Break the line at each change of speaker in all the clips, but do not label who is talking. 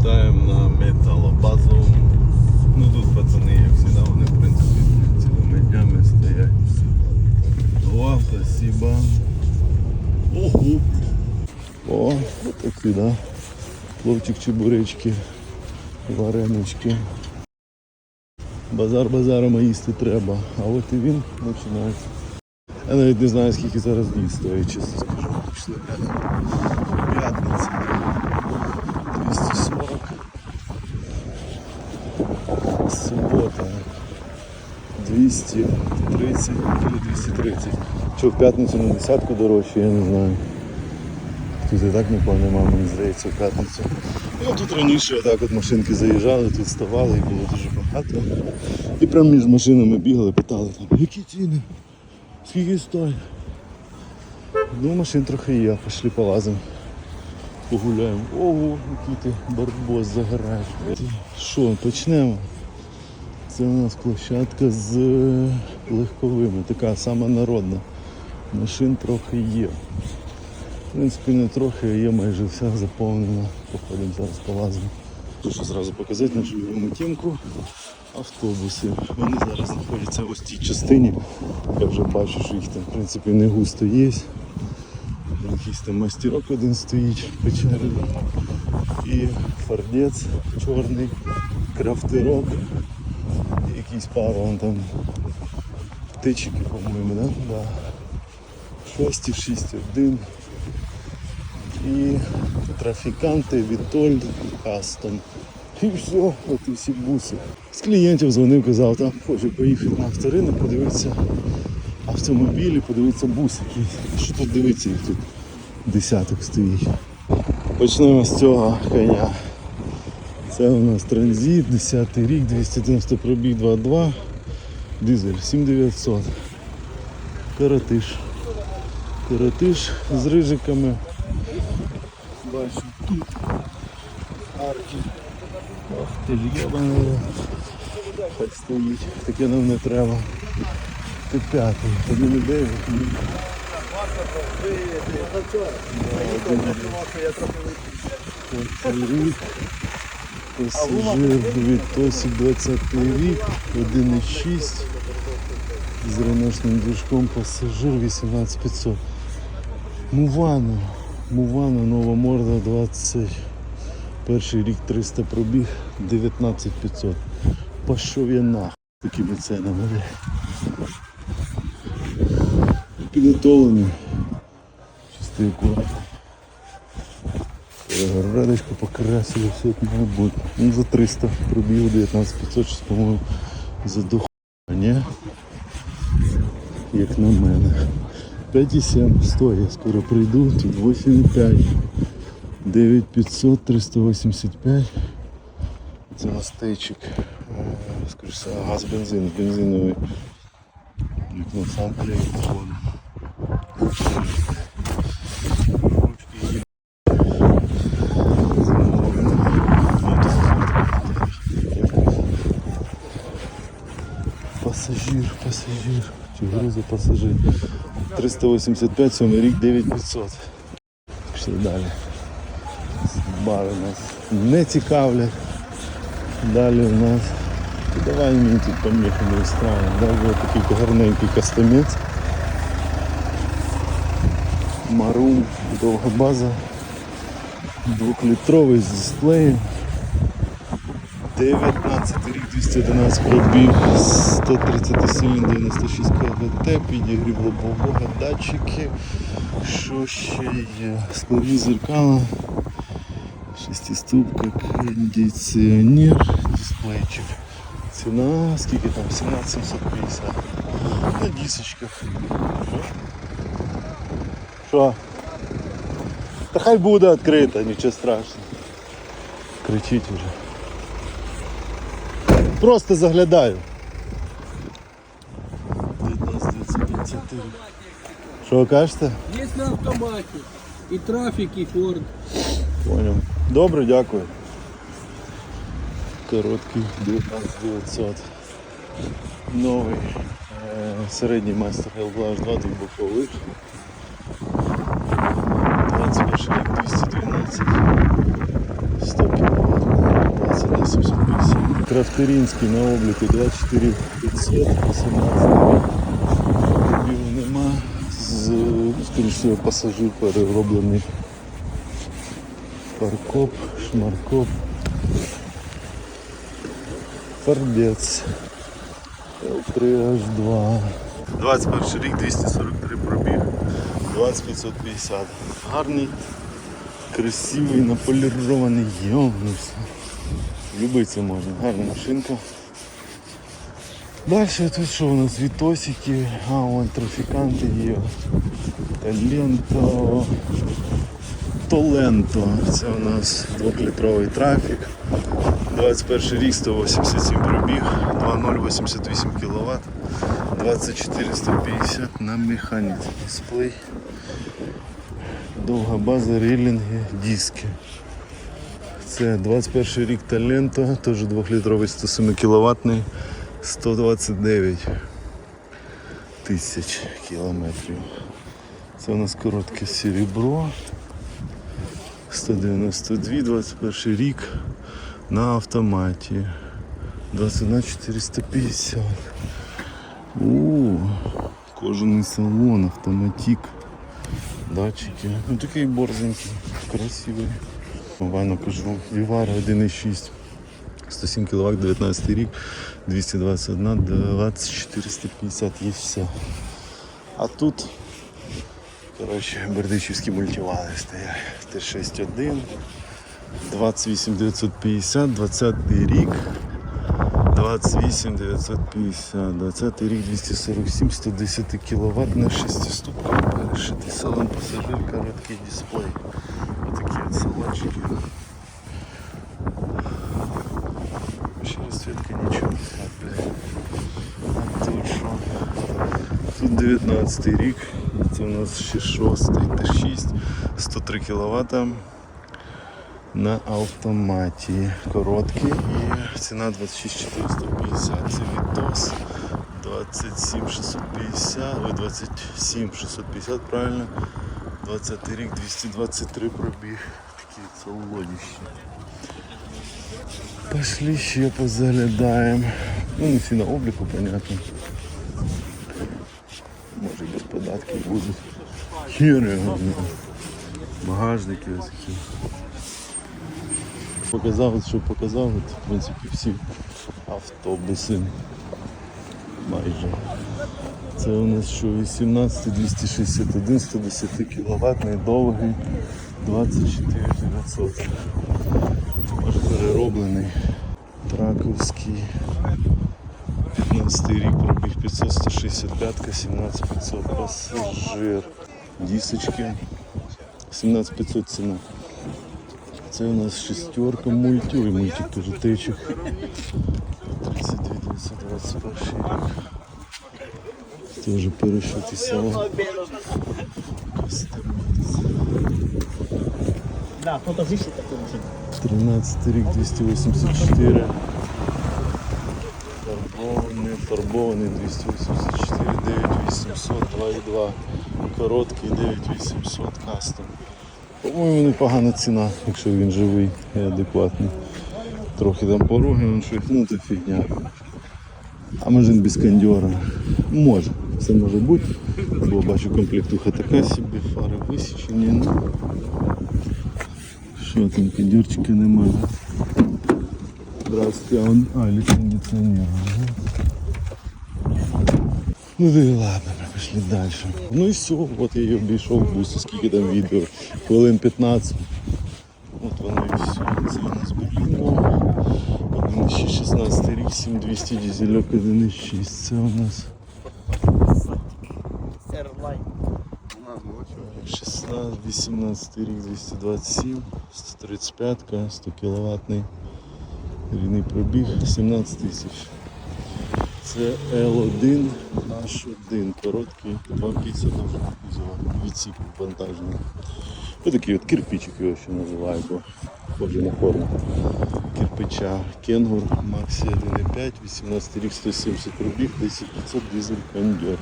Вітаємо на металобазу. Ну тут пацани, як завжди, вони в принципі цілими днями стоять. О, спасибо. Ого. О, вот такі, да. Пловчик чебуречки, варенички. Базар базаром їсти треба. А от і він починається. Я навіть не знаю, скільки зараз днів стоїть, чесно скажу. Пішли. П'ятниця. 240. Субота. 230 или 230. Що в п'ятницю на десятку дорожче, я не знаю. Тут і так нікого нема, мені здається, в п'ятницю. Ну тут раніше отак от машинки заїжджали, тут ставали і було дуже багато. І прямо між машинами бігали, питали там, які ціни, скільки стоїть. Ну машин трохи є, пішли полазимо. Погуляємо. Ого, який ти барбос загораєш. Що, почнемо? Це у нас площадка з е, легковими, така сама народна. Машин трохи є. В принципі, не трохи, є майже вся заповнена. Походимо зараз полазимо. Хочу зразу показати нашу тімку. Автобуси. Вони зараз знаходяться ось в тій частині. Я вже бачу, що їх там в принципі не густо є. Якийсь там мастерок один стоїть печерний. І фордець чорний, крафтерок. І якийсь пару вон там птички, по-моєму, да? Да. 6 6 1 і трафіканти, Вітольд, Кастом. І все, от і всі буси. З клієнтів дзвонив, казав, там хочу поїхати на авторинок, подивитися автомобілі, подивитися бусики. Що тут дивитися, їх тут десяток стоїть. Почнемо з цього коня. Це у нас транзит, 10 рік, 290 пробіг 2.2, дизель 7900. Каратиш. Каратиш з рижиками. Бачу тут арки. Ох, ти ж єбаний. Хай стоїть. Таке нам не треба. Ти п'ятий. Один і дев'ять. Рік. Пасажир від Тосі 20 рік, 1,6 з реношним движком пасажир 18500. Мувано. Мувано, нова морда 21 рік 300 пробіг, 19500. Пішов я нахуй такими ценами. Підготовлений. Чистий акуратно. Радочку покрасили, все як має бути. Ну за 300 пробіг 19500, щось, по-моєму, за доху, ні? Як на мене. 5,7 стоїть, я скоро прийду, тут 8,5. 9500, 385. Це гостейчик. Е, Скоріше, газ бензин, бензиновий. Як сам клей Пасажир, пасажир. Чи грузи пасажир. 385, сьомий рік 9500. Пішли далі. Бари нас не цікавлять. Далі у нас. Давай мені тут поміхи не устраиваем. Далі такий гарненький кастомець. Марум, довга база. Двохлітровий з дисплеєм. 19 рік 211 пробіг, 130 сильний 96 КВТ, підігрів лобового, датчики. Що ще є? Складні зеркала, шестиступка, кондиціонер, дисплейчик. Ціна, скільки там? 17750. На дісочках. Що? Та хай буде відкрита, нічого страшного. Кричить вже. Просто заглядаю. 19 Що ви кажете?
Есть на автомате. И трафик, и форд.
Понял. Добре, дякую. Короткий 19900. Новий. Е, середній майстер Hellblast 2 двохбокових. 21 рік 212. 100 кВт. Крафтерінський на обліку 24 500, 18 пробігу нема. З, скоріш всього, пасажир перероблений. Паркоп, шмаркоп. Фордець. L3H2. 21 рік, 243 пробіг, 2550. Гарний, красивий, наполірований, йомнувся. Любиться можна, гарна машинка. Далі тут що у нас Вітосики, а вон трафіканти є. Таленто. Толенто. Це у нас 2-літровий трафік. 21 рік, 187 пробіг, 2,088 кВт, 24150 на механіці дисплей. Довга база, релінги, диски. Це 21 рік Талента, теж 2-літровий 107 кВт, 129 тисяч кілометрів. Це у нас коротке серебро. 192, 21 рік на автоматі. 21 450. У, кожаний салон, автоматик, датчики. Ну такий борзенький, красивий. Вайно кажу, Вівар 1,6. 107 кВт, 19 рік, 221, 20, 450 є все. А тут Коротше, бердичівські мультивали стоять. Т6-1, 28950, 20 рік. 28 950, 20 рік 247, 110 кВт на 6 ступках. Перешитий салон пасажир, короткий дисплей. Отакі от салончики. Ще розцветка нічого. А, блін. А тут що? Тут 19 рік, це у нас ще 6 Т6, 103 кВт На автоматі. Короткий і ціна 26 450. Це Вітос 27 650, ой, 27 650, правильно. 20 рік, 223 пробіг. Такі солодіші. Пошли ще позаглядаємо. Ну, не всі на обліку, понятно. Може без податків будуть. Хіри головне. Багажники ось такі. Показав, що показав, в принципі, всі автобуси. Майже. Це у нас що 18 261 110 кВт, довгий 24 900. Аж перероблений. Траковський. 15 рік пробіг 500, 165, 17 500 пасажир. Дісочки. 17 500 ціна. Це у нас шестерка мульті, ой, мультик теж течик. 32 921 рік. Теж перешитий салон.
Да, кто-то выше такой машины.
13 рік 284. Фарбований, фарбований 284, 9800, 2,2. Короткий 9800 кастом. По-моєму, непогана ціна, якщо він живий і адекватний. Трохи там пороги, він ну це фігня. А може він без кондьора. Може, все може бути. Бо бачу комплектуха така собі, фари висічені. Ну, що там, кондьорчика немає. Здравствуйте, а он, а, лицензионер. Ага. Ну да и ладно, пішли далі. Ну і все, от я її обійшов бусу, скільки там відео, хвилин 15. От воно і все. Це у нас Берліно. 16 рік, 7200 дизельок 1.6. Це у нас
Серлайн.
16, 18 рік, 227, 135, 100 кВт. Рідний пробіг 17 тисяч. Це L1 H1, короткий, 250 довжина кузова, відсік вантажний. Ось такий от кирпичик його ще називають, бо схожий на форму кирпича. Кенгур Максі 1.5, 18 рік, 170 пробіг, 10500 дизель кондьор.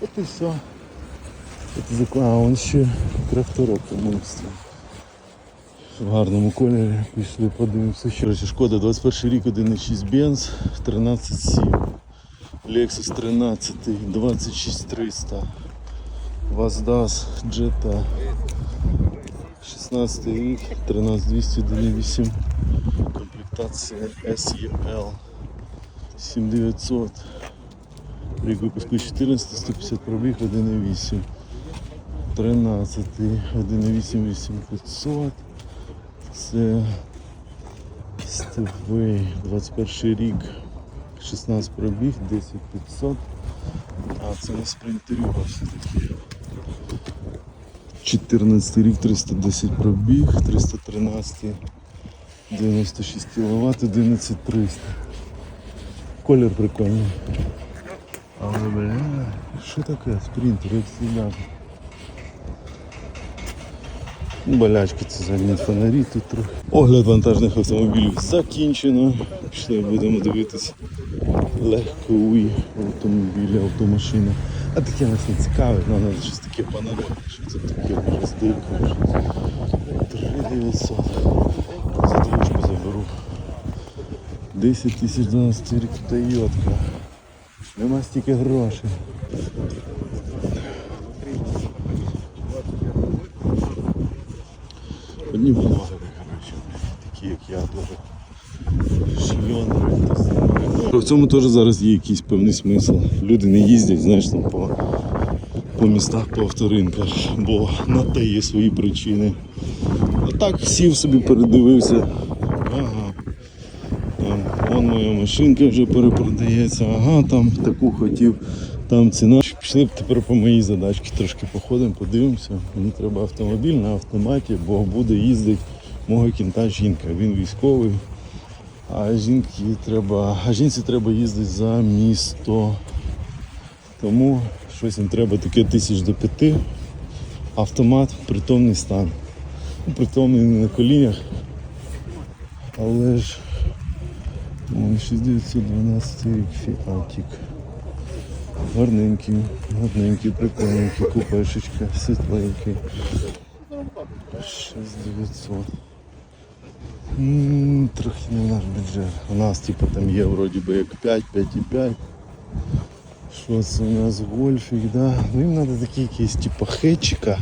От і все. От А, он ще по-моєму стоїть. В гарному кольорі пішли, подивимося. Ще Короче, шкода, 21 рік, 1.6 Benz, 13.7. Lexus 13, 26300. Ваздас, Jetta. 16 рік, 13200, 1.8. Комплектація SEL. 7900. Рік випуску 14, 150 пробіг, 1.8. 13, 1.8, 8500. Це Степвей, 21 рік, 16 пробіг, 10500. А це на спринтері все-таки. 14 рік, 310 пробіг, 313, 96 кВт, 11300. Колір прикольний. Але, бля, що таке? Спринтер, як завжди. Болячки це задні фонарі тут трохи. Огляд вантажних автомобілів закінчено. Пішли будемо дивитись легкові автомобілі, автомашини. А таке нас не цікавить, нам треба щось таке панорамне, що це таке може здивка. 3900. За двушку заберу. 10 тисяч 12 рік Тойотка. Нема стільки грошей. Одні блогери, коротше, такі як я дуже шльондри. В цьому теж зараз є якийсь певний смисл. Люди не їздять, знаєш, там по, по містах, по авторинках, бо на те є свої причини. А так сів собі передивився. Ага. Там, вон моя машинка вже перепродається, ага, там таку хотів, там ціна. Пішли б тепер по моїй задачці трошки походимо, подивимося. Мені треба автомобіль на автоматі, бо буде їздити мого кінта жінка. Він військовий, а жінки треба, а жінці треба їздити за місто. Тому щось їм треба таке тисяч до п'яти. Автомат, притомний стан. Ну, Притомний не на колінях, але ж Вон 6912 рік фіатік. Гарненький, гарненький, прикольненький, купешечка, світленький. 6900. М, Трохи не наш бюджет. У нас типу там є вроді би як 5, 5,5. Що це у нас гольфік, да? Ну їм треба такі якісь типу хетчика.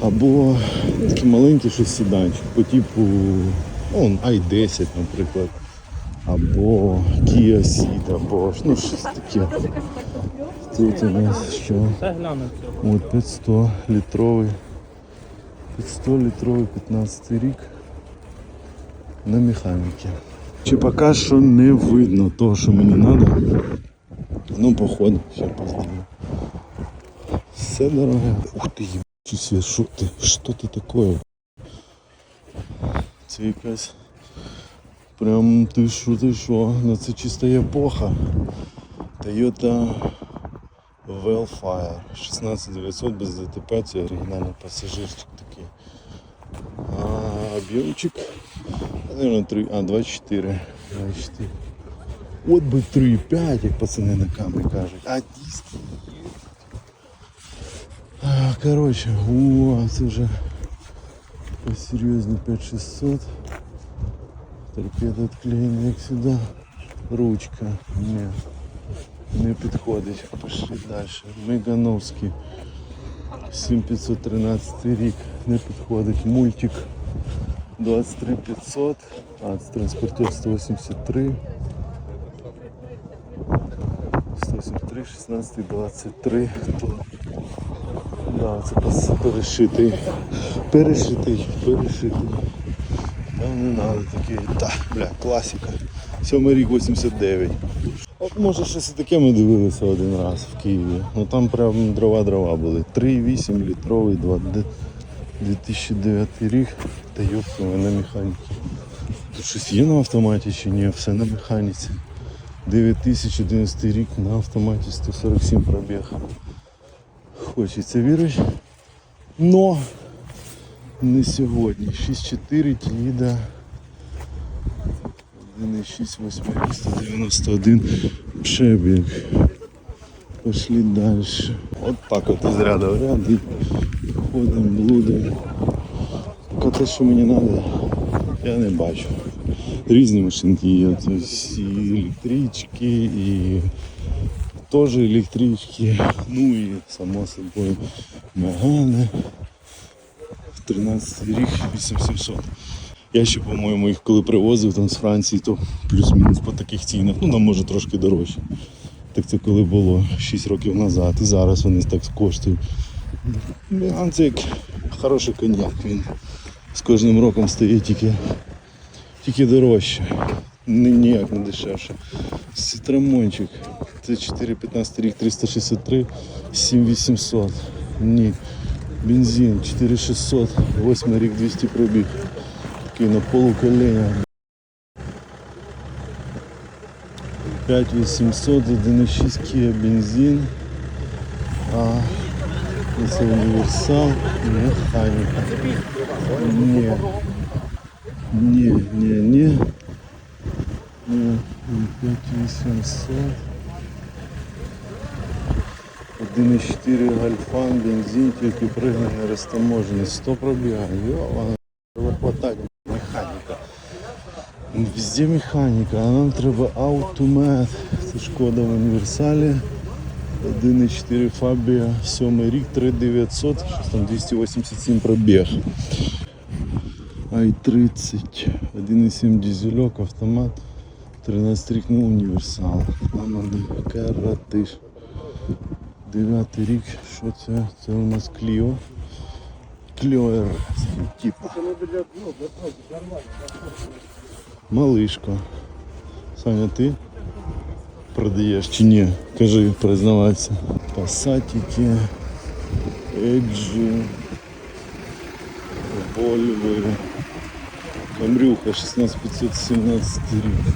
Або такі маленькі щось сіданчик, по типу он, i10, наприклад. Або Kia Ceed, або ну, щось таке. Тут у нас що? От 500 літровий. 500 літровий 15 рік на механіки. Чи поки що не видно того, що мені треба. Ну, походу, ще поздаю. Все дороге. Ух ти, їбучий що ти? Що ти таке? Це якась. Прям ти що, ти що? Ну це чиста епоха. Toyota Wellfire 16900 без ДТП, це оригінальний пасажирчик такий. А, об'ємчик. Наверное, 3, а, 24. 24. От би 3,5, як пацани на камері кажуть. А диски. А, коротше, о, це вже посерйозні 5600. Торпеда відклеєна як сюди. Ручка. Ні. Не підходить. Пішли далі. Мегановський. 7513 рік. Не підходить. Мультик 23500. А, це транспортер 183. 183, 16, 23. То... Да, це пос- перешитий. Перешитий, перешитий. Там не треба такий. Та, бля, класика. Сьомий рік 89. От може щось таке ми дивилися один раз в Києві. Ну там прям дрова-дрова були. 3,8 літровий 2 д 2009 рік. Та йопсуємо на механіці. Тут щось є на автоматі чи ні? Все на механіці. 9011 рік на автоматі 147 пробіг. Хочеться вірити. Но не сьогодні. 6.4 Тіда. 1.6 191 пшебік. Пошли далі. От так от із ряду в ряд і ходимо, блудимо. Поки те, що мені треба, я не бачу. Різні машинки є. Тобто і електрички, і теж електрички, ну і само собою мегани. 13 рік 8700. Я ще, по-моєму, їх коли привозив там з Франції, то плюс-мінус по таких цінах, ну там може трошки дорожче. Так це коли було 6 років назад. І зараз вони так коштують. Меган це як хороший коньяк. Він з кожним роком стає тільки, тільки дорожче. Ніяк не дешевше. Сітрамончик. Це 415 рік 363, 7800. Ні. Бензин 4600, 8 рік 200 пробіг. Такий на полукоління. 5800, 1,6 Kia бензин. А, це універсал, механіка. Ні. Ні, ні, ні. Ні, 5800. 1,4 гальфан, бензин, тільки пригне не розтаможений. 100 пробігає. Йова, треба хватати механіка. Везде механіка, а нам треба автомат. Це шкода в універсалі. 1,4 Фабія, 7 рік, 3900, щось там 287 пробіг. i30, 1,7 дизельок, автомат, 13 рік, ну універсал. Нам надо каратиш. Дев'ятий рік, що це? Це у нас Кліо. Кліо R, типа. Малишка. Саня, ти продаєш чи ні? Кажи, признавайся. Пасатики, Еджі, Вольви, Камрюха 16517 рік.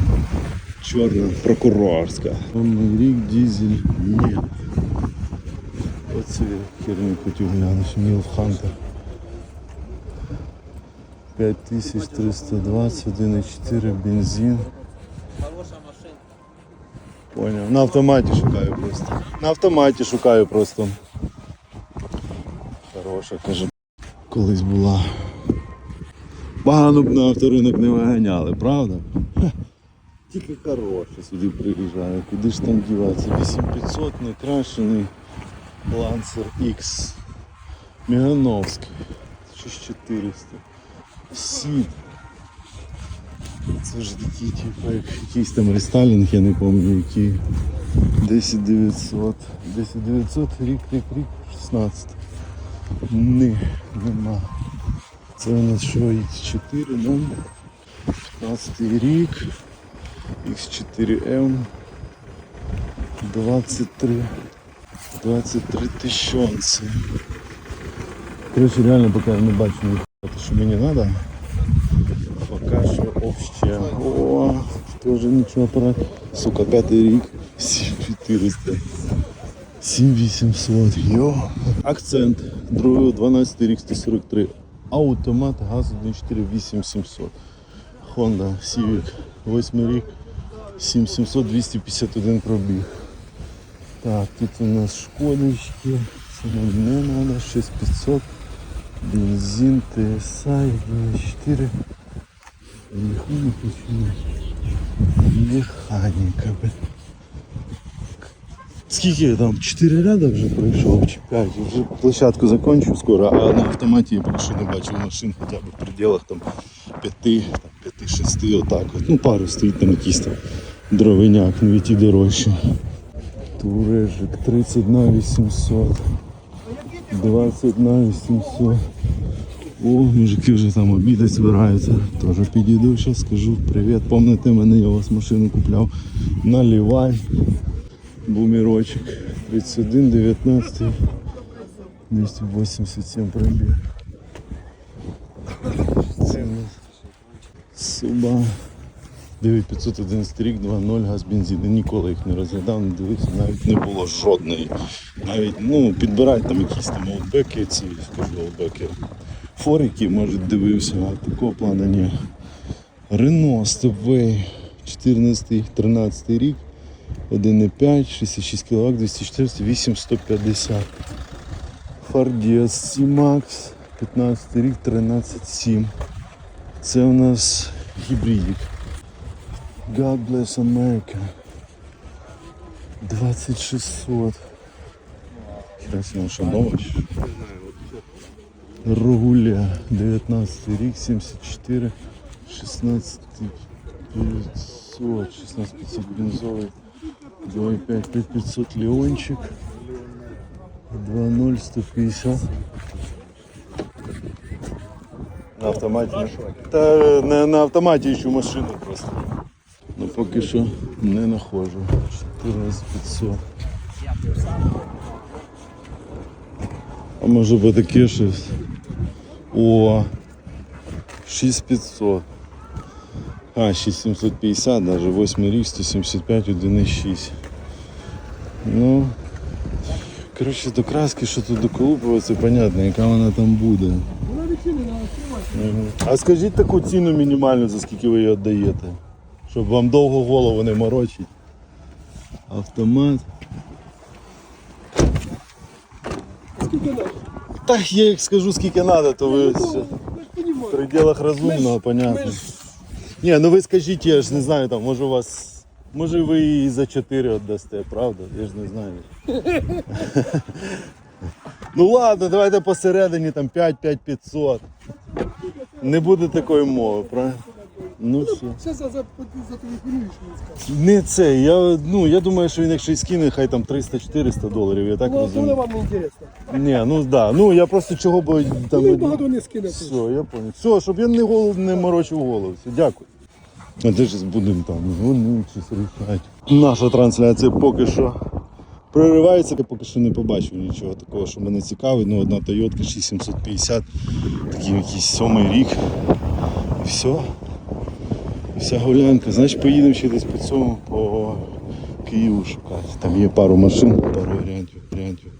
Чорна прокурорська. Сьомий рік, дизель, ні. Оце херню хотів глянути, Міл Хантер. 5320, 1,4 бензин. Поняв. На автоматі шукаю просто. На автоматі шукаю просто. Хороша, каже. Колись була. Погано б на авторинок не виганяли, правда? Тільки хороше сюди приїжджає. Куди ж там діватися? 8500 не Lancer X. Мегановський. 6400. Сід. Це ж такі, типу, як якийсь там рестайлінг, я не пам'ятаю, який. 10900. 10900, рік, рік, рік, 16. Ні, нема. Це у нас що, X4, да? 15 рік. X4M. 23. 23 тисячонці. Короче, реально поки не бачу ніхуя, те, що мені треба. Поки що вообще. О, теж нічого апарат. Сука, п'ятий рік. 7400. 7800. Йо. Акцент. Другий, 12 рік 143. Автомат, газ 1.4 8700. Honda Civic. 8 рік. 7700 251 пробіг. Так, тут у нас шкодочки. Це нам не надо. 6500. Бензин, TSI, 4. Механіка чи ні? Механіка, блин. Скільки там? 4 ряда вже пройшов 5. Вже площадку закончу скоро, а на автоматі я поки що не бачив машин хоча б в пределах там 5, 5-6, отак от. Ну пару стоїть там якийсь там дровиняк, не ті дорожчі. Турежик 30 на 800. 20 на 800. О, мужики вже там обідати збираються. Теж підійду, зараз скажу привіт. Помните мене, я у вас машину купляв. Наливай. Бумерочек. 31, 19, 287 пробіг. Це нас 9511 рік, 2.0 газ бензин. Я Ніколи їх не розглядав, не дивився, навіть не було жодної. Навіть ну, підбирають там якісь там олдбеки, ці скажу олдбеки. Форики, може, дивився, а такого плану ні. Рено Степвей 14-13 рік. 1,5, 66 кВт, 240, 8, 150. Ford C-Max 15 рік 13,7. Це у нас гібридик. God bless America. 2600. Хіра що нова? чи що? Рогуля, 19 рік, 74, 16 500, 16 500 бензовий, 2,5 5500 Леончик, 2,0 150. На автоматі. Та не на автоматі ищу машину просто. Ну поки що не нахожу. 14 500. А може би таке щось. О, 6500. А, 6750, даже 8 рік, 175, 1,6. Ну, коротше, до краски, що тут доколупується, понятно, яка вона там буде. А скажіть таку ціну мінімальну, за скільки ви її віддаєте? Щоб вам довго голову не морочить. Автомат.
Скільки надо?
Так я як скажу, скільки треба, то ви все. В
понімаємо.
пределах розумного, понятно. Ні, ну ви скажіть, я ж не знаю, там, може у вас. Може ви її за 4 віддасте, правда? Я ж не знаю. ну ладно, давайте посередині там 5-5-500. Не буде такої мови, правильно? Ну все.
Все за, за, за телефонуєш мені скажеш.
Не це. Я, ну, я думаю, що він якщо і скине, хай там 300-400 доларів, я так
Ну,
розумію.
вам не інтересно.
Ні, ну да. Ну я просто чого бо там.
Він багато не скине.
Все, я понял. Все, щоб я не голов не морочив голову. Все, дякую. А де ж будемо там дзвонити, щось. Наша трансляція поки що проривається. Я поки що не побачив нічого такого, що мене цікавить. Ну, одна Toyota 6750, такий якийсь сьомий рік. І все. Вся гулянка. Значить поїдемо ще десь по цьому, по Києву шукати. Там є пару машин, пару варіантів. варіантів.